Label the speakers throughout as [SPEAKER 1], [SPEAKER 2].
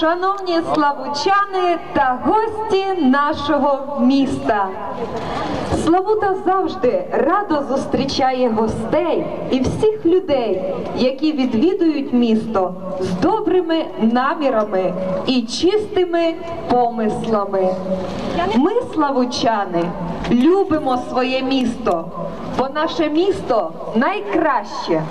[SPEAKER 1] шановні славучани та гості нашого міста. Славута завжди радо зустрічає гостей і всіх людей, які відвідують місто з добрими намірами і чистими помислами. Ми, славучани, любимо своє місто, бо наше місто найкраще,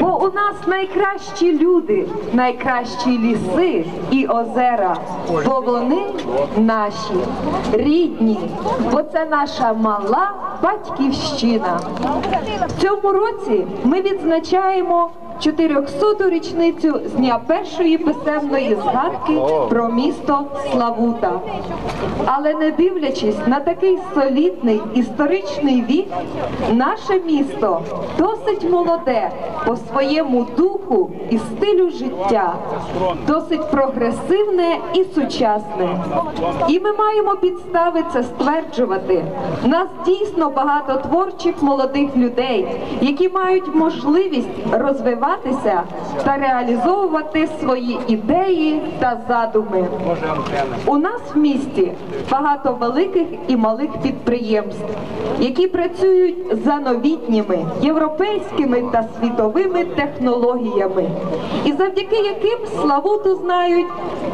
[SPEAKER 1] бо у нас найкращі люди, найкращі ліси і озера, бо вони наші, рідні, бо це наша мала батьківщина. В цьому році ми відзначаємо 400-ту річницю з дня першої писемної згадки про місто Славута. Але не дивлячись на такий солідний історичний вік, наше місто досить молоде по своєму духу і стилю життя, досить прогресивне і сучасне. І ми маємо підстави це стверджувати. У нас дійсно багато творчих молодих людей, які мають можливість розвиватися та реалізовувати свої ідеї та задуми. У нас в місті багато великих і малих підприємств, які працюють за новітніми європейськими та світовими технологіями, і завдяки яким Славуту знають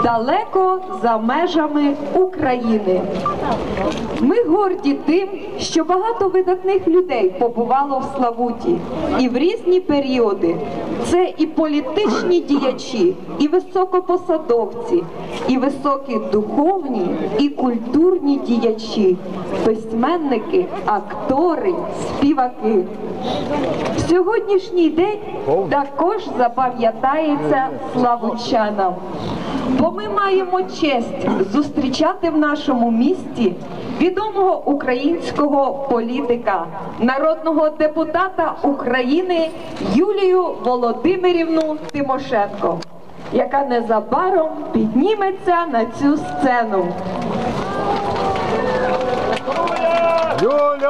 [SPEAKER 1] далеко за межами України. Ми горді тим, що багато видатних людей побувало в Славуті і в різні періоди. Це і політичні діячі, і високопосадовці, і високі духовні і культурні діячі, письменники, актори, співаки. Сьогоднішній день також запам'ятається славучанам, бо ми маємо честь зустрічати в нашому місті відомого українського політика, народного депутата України Юлію Володимирівну Тимошенко, яка незабаром підніметься на цю сцену.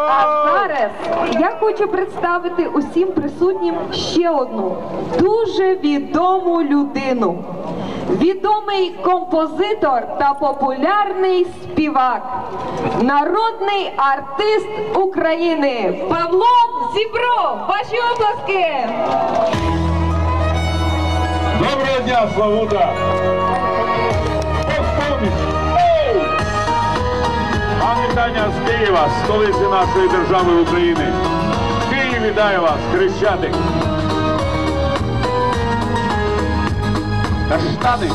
[SPEAKER 1] А зараз я хочу представити усім присутнім ще одну дуже відому людину. Відомий композитор та популярний співак, народний артист України Павло Зібро. Ваші оплески!
[SPEAKER 2] Доброго дня, Славута! Вітання з Києва, столиці нашої держави України. Київ вітає вас, Хрещатик! Каштани,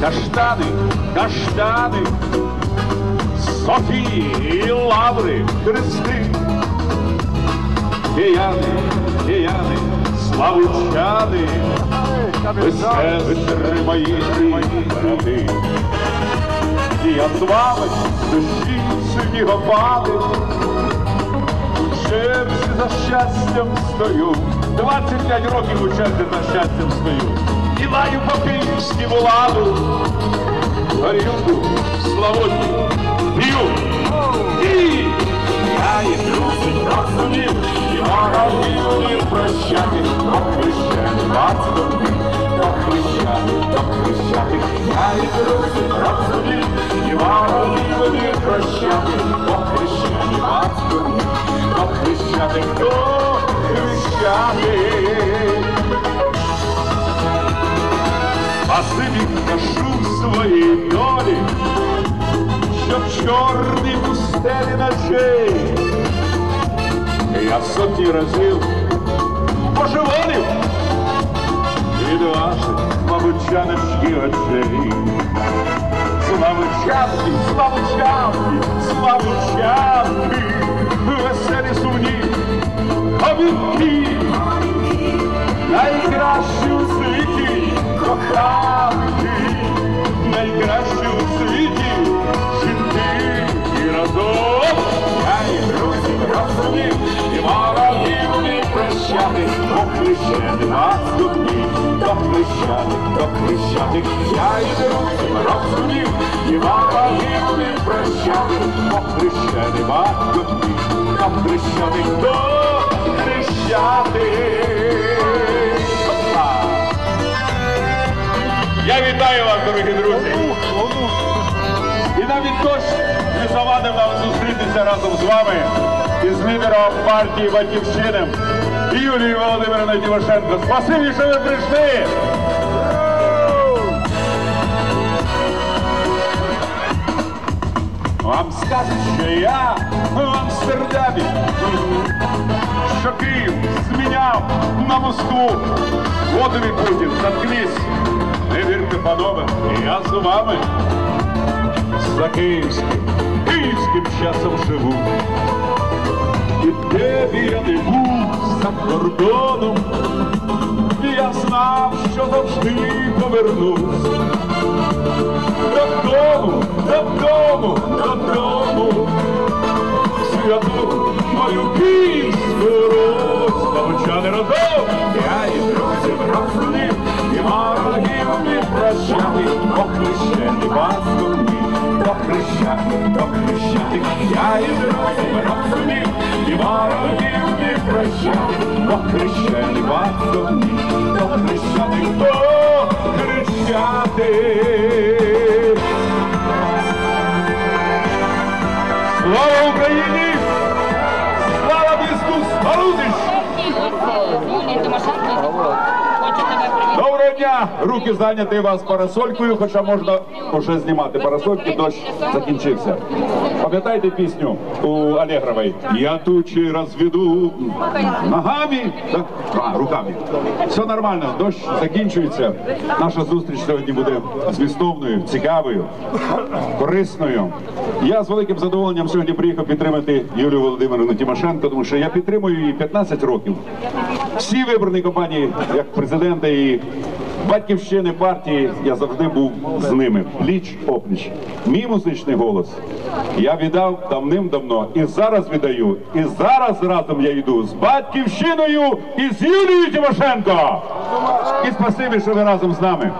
[SPEAKER 2] каштани, каштани, Софії і лаври, хрести, кияни, кияни, славучани, ви сестри мої брати, і я з вами душі снігопади, у за щастям стою, 25 років у черзі за щастям стою, і маю по-київськи владу, горілку, славуту, п'ю, і я і друзі розумів, і ворогів прощати, до хрещати, батько, до хрещати, до хрещати, я і друзі розумів, і ворогів прощати, до хрещати, батько, до хрещати, до хрещати. Спасибі кажу своїй долі, що чорні пустелі ночей. Я сотні разів божеволів від ваших, мабуть, чаночки очей. Славучанки, славучанки, славучанки, веселі сумні, обідки, коханки, найкращі у світі жінки і разом. Я і друзі розумів, і ворогів не прощати, похрещати вас дні, до хрещати, до хрещати. Я і друзі розумів, і ворогів не прощати, похрещати вас дні, до хрещати, до хрещати. Вітаю вас, дорогі друзі! І навіть дощ не завадив нам зустрітися разом з вами із лідером партії Батьківщини Юлією Володимирівною Тимошенко. Спасибі, що ви прийшли! Вам скажуть, що я в Амстердамі, що Київ зміняв на Москву. От тобі Путін, заткнись. Не вірте, панове, я з вами. За київським, київським часом живу. І де б я не був за кордоном, я знав, що завжди повернусь. Додому, додому, додому, святу мою київську Русь, Бабучани разом, я і похрещені вас сумні, похрещати, похрещати, я і друзів розумів, і ворогів не прощати, похрещені вас сумні, похрещати, похрещати. Слава Україні! Слава місту Старудич!
[SPEAKER 3] Юлії Тимошенко хочу тебе привітати.
[SPEAKER 2] Доброго дня! Руки зайняті вас парасолькою, хоча можна вже знімати парасольки, дощ закінчився. Пам'ятаєте пісню у Алегрової? Я тучі розведу ногами, так? А, руками. Все нормально, дощ закінчується. Наша зустріч сьогодні буде змістовною, цікавою, корисною. Я з великим задоволенням сьогодні приїхав підтримати Юлію Володимирівну Тимошенко, тому що я підтримую її 15 років. Всі вибрані компанії, як президента і батьківщини партії, я завжди був з ними. Пліч опліч. Мій музичний голос я віддав давним-давно і зараз віддаю. І зараз разом я йду з батьківщиною і з Юлією Тимошенко. І спасибі, що ви разом з нами.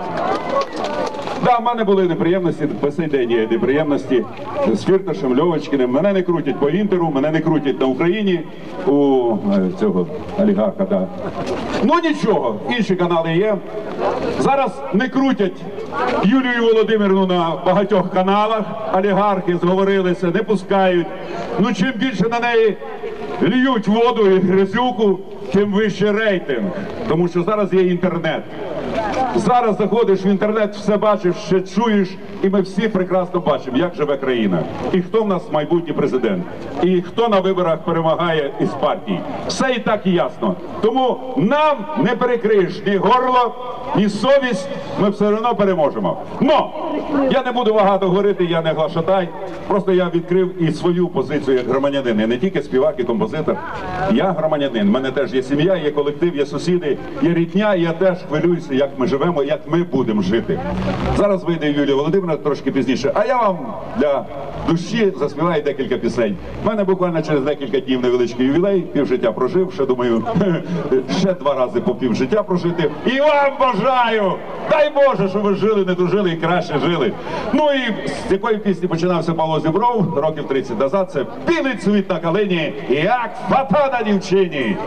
[SPEAKER 2] Да, в мене були неприємності, по цей день є неприємності з Фірташем, Льовочкиним. Мене не крутять по інтеру, мене не крутять на Україні у е, цього олігарха. Да. Ну нічого, інші канали є. Зараз не крутять Юлію Володимирівну на багатьох каналах. Олігархи зговорилися, не пускають. Ну чим більше на неї льють воду і грязюку, тим вище рейтинг. Тому що зараз є інтернет. Зараз заходиш в інтернет, все бачиш, ще чуєш, і ми всі прекрасно бачимо, як живе країна, і хто в нас майбутній президент, і хто на виборах перемагає із партій. Все і так і ясно. Тому нам не перекриєш ні горло, ні совість. Ми все одно переможемо. Но я не буду багато говорити, я не глашатай. Просто я відкрив і свою позицію як громадянин. Я не тільки співак і композитор. Я громадянин. У мене теж є сім'я, є колектив, є сусіди, є рідня. І я теж хвилююся, як ми живемо, як ми будемо жити. Зараз вийде Юлія Володимирівна трошки пізніше. А я вам для душі заспіваю декілька пісень. У мене буквально через декілька днів невеличкий ювілей, півжиття прожив. Ще думаю, ще два рази по півжиття прожити. І вам бажаю! Дай Боже, щоб ви жили, не дожили і краще жили. Ну і з якої пісні починався Павло Зібров років 30 назад. Це білий цвіт на калині, як фата на дівчині.